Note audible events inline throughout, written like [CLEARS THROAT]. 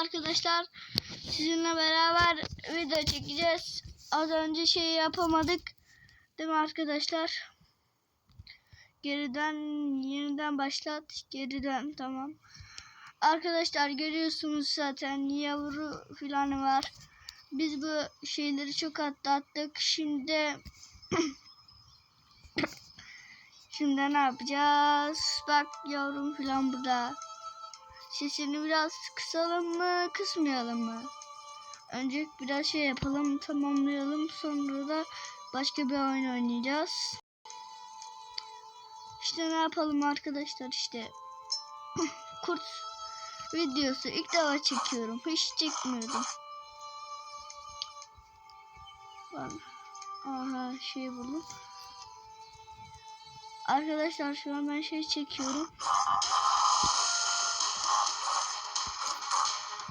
arkadaşlar sizinle beraber video çekeceğiz. Az önce şey yapamadık. Değil mi arkadaşlar? Geriden yeniden başlat. Geriden tamam. Arkadaşlar görüyorsunuz zaten yavru filan var. Biz bu şeyleri çok atlattık. Şimdi [CLEARS THROAT] Şimdi ne yapacağız? Bak yavrum filan burada. Sesini biraz kısalım mı, kısmayalım mı? Önce biraz şey yapalım, tamamlayalım. Sonra da başka bir oyun oynayacağız. İşte ne yapalım arkadaşlar işte. [CLEARS THROAT] Kurt videosu ilk defa çekiyorum. Hiç çekmiyordum. Ben aha şey buldum. Arkadaşlar şu an ben şey çekiyorum.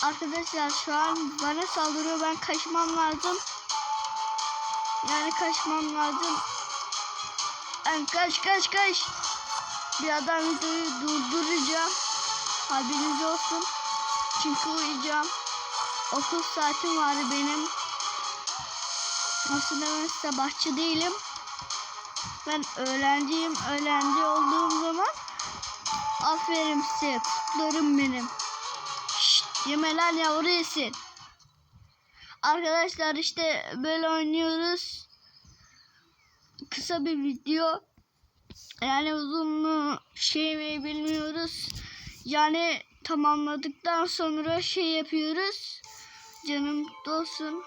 Arkadaşlar şu an bana saldırıyor. Ben kaçmam lazım. Yani kaçmam lazım. Ben kaç kaç kaç. Bir adam videoyu durduracağım. Haberiniz olsun. Çünkü uyuyacağım. Okul saatim var benim. Aslında ben sabahçı değilim. Ben öğrenciyim. Öğrenci olduğum zaman aferin size. Kutlarım benim. Yeme lan yavru yesin. Arkadaşlar işte böyle oynuyoruz. Kısa bir video. Yani uzunluğu şey mi bilmiyoruz. Yani tamamladıktan sonra şey yapıyoruz. Canım dolsun.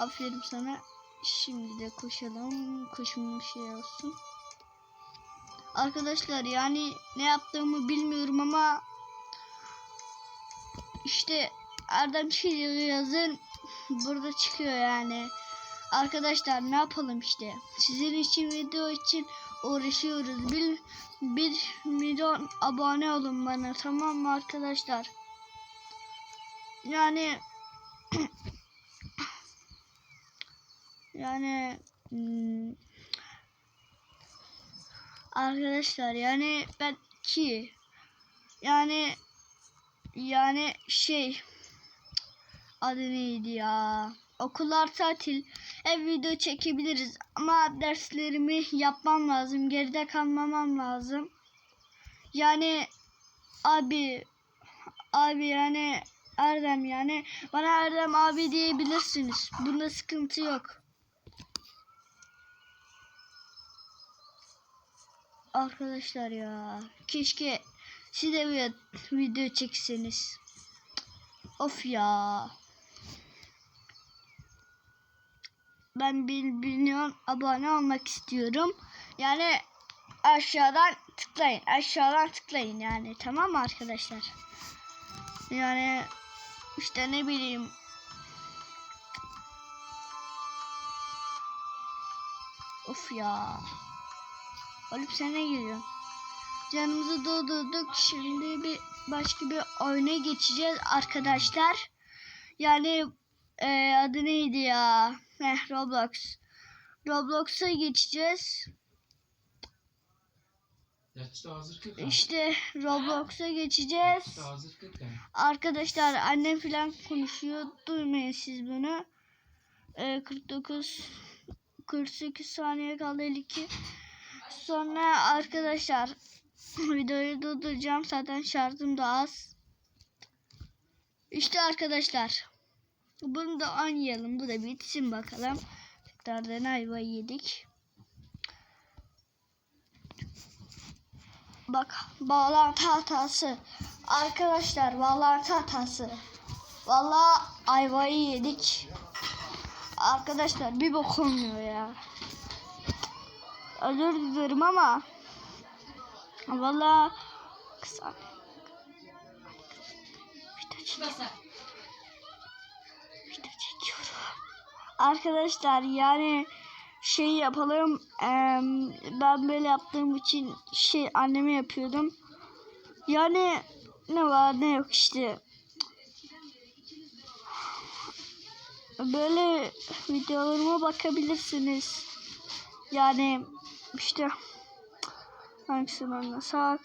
Aferin sana. Şimdi de koşalım. Koşum şey olsun. Arkadaşlar yani ne yaptığımı bilmiyorum ama işte Erdem şey yazın burada çıkıyor yani. Arkadaşlar ne yapalım işte. Sizin için video için uğraşıyoruz. Bir, bir milyon abone olun bana tamam mı arkadaşlar? Yani [CLEARS THROAT] yani hmm, arkadaşlar yani ben ki yani yani şey adı neydi ya? Okullar tatil. Ev video çekebiliriz ama derslerimi yapmam lazım geride kalmamam lazım. Yani abi abi yani Erdem yani bana Erdem abi diyebilirsiniz. Bunda sıkıntı yok. Arkadaşlar ya keşke siz de video çekseniz. Of ya. Ben bir milyon abone olmak istiyorum. Yani aşağıdan tıklayın. Aşağıdan tıklayın yani. Tamam mı arkadaşlar? Yani işte ne bileyim Of ya. Oğlum sen ne? Canımızı doldurduk. Şimdi bir başka bir oyuna geçeceğiz arkadaşlar. Yani e, adı neydi ya? Heh, Roblox. Roblox'a geçeceğiz. Yatıda hazır 40 yani. İşte Roblox'a geçeceğiz. Yatıda hazır 40 yani. Arkadaşlar annem falan konuşuyor. Duymayın siz bunu. Ee, 49 48 saniye kaldı 52. Sonra arkadaşlar videoyu durduracağım. Zaten şarjım da az. İşte arkadaşlar. Bunu da oynayalım. Bu da bitsin bakalım. Tekrardan ayva yedik. Bak bağlantı hatası. Arkadaşlar bağlantı hatası. Vallahi ayvayı yedik. Arkadaşlar bir bok olmuyor ya. Özür dilerim ama vallahi kısa. Video çekiyorum. Arkadaşlar yani şey yapalım. ben böyle yaptığım için şey anneme yapıyordum. Yani ne var ne yok işte. Böyle videolarıma bakabilirsiniz. Yani işte hangisini oynasak?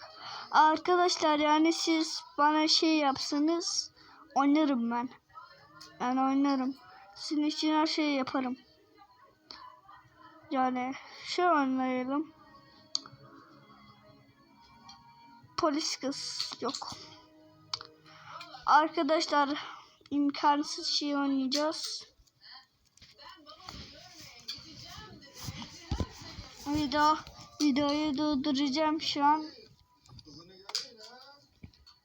Arkadaşlar yani siz bana şey yapsanız oynarım ben. Yani oynarım. Sizin için her şeyi yaparım. Yani şey oynayalım. Polis kız yok. Arkadaşlar imkansız şey oynayacağız. Video videoyu durduracağım şu an.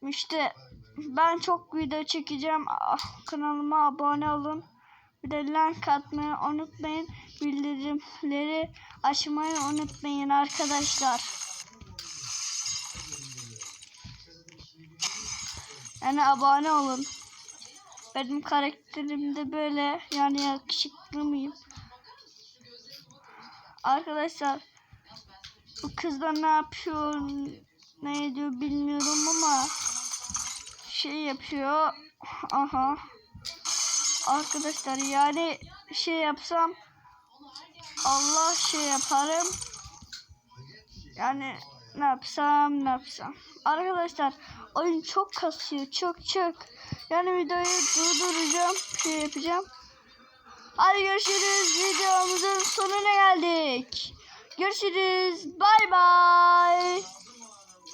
İşte ben çok video çekeceğim. Ah, Kanalıma abone olun. Bir de like atmayı unutmayın. Bildirimleri açmayı unutmayın arkadaşlar. Yani abone olun. Benim karakterim de böyle. Yani yakışıklı mıyım? Arkadaşlar bu kız da ne yapıyor ne ediyor bilmiyorum ama şey yapıyor. Aha. Arkadaşlar yani şey yapsam Allah şey yaparım. Yani ne yapsam ne yapsam. Arkadaşlar oyun çok kasıyor çok çok. Yani videoyu durduracağım şey yapacağım. Hadi görüşürüz. Videomuzun sonuna geldik. Görüşürüz. Bay bay.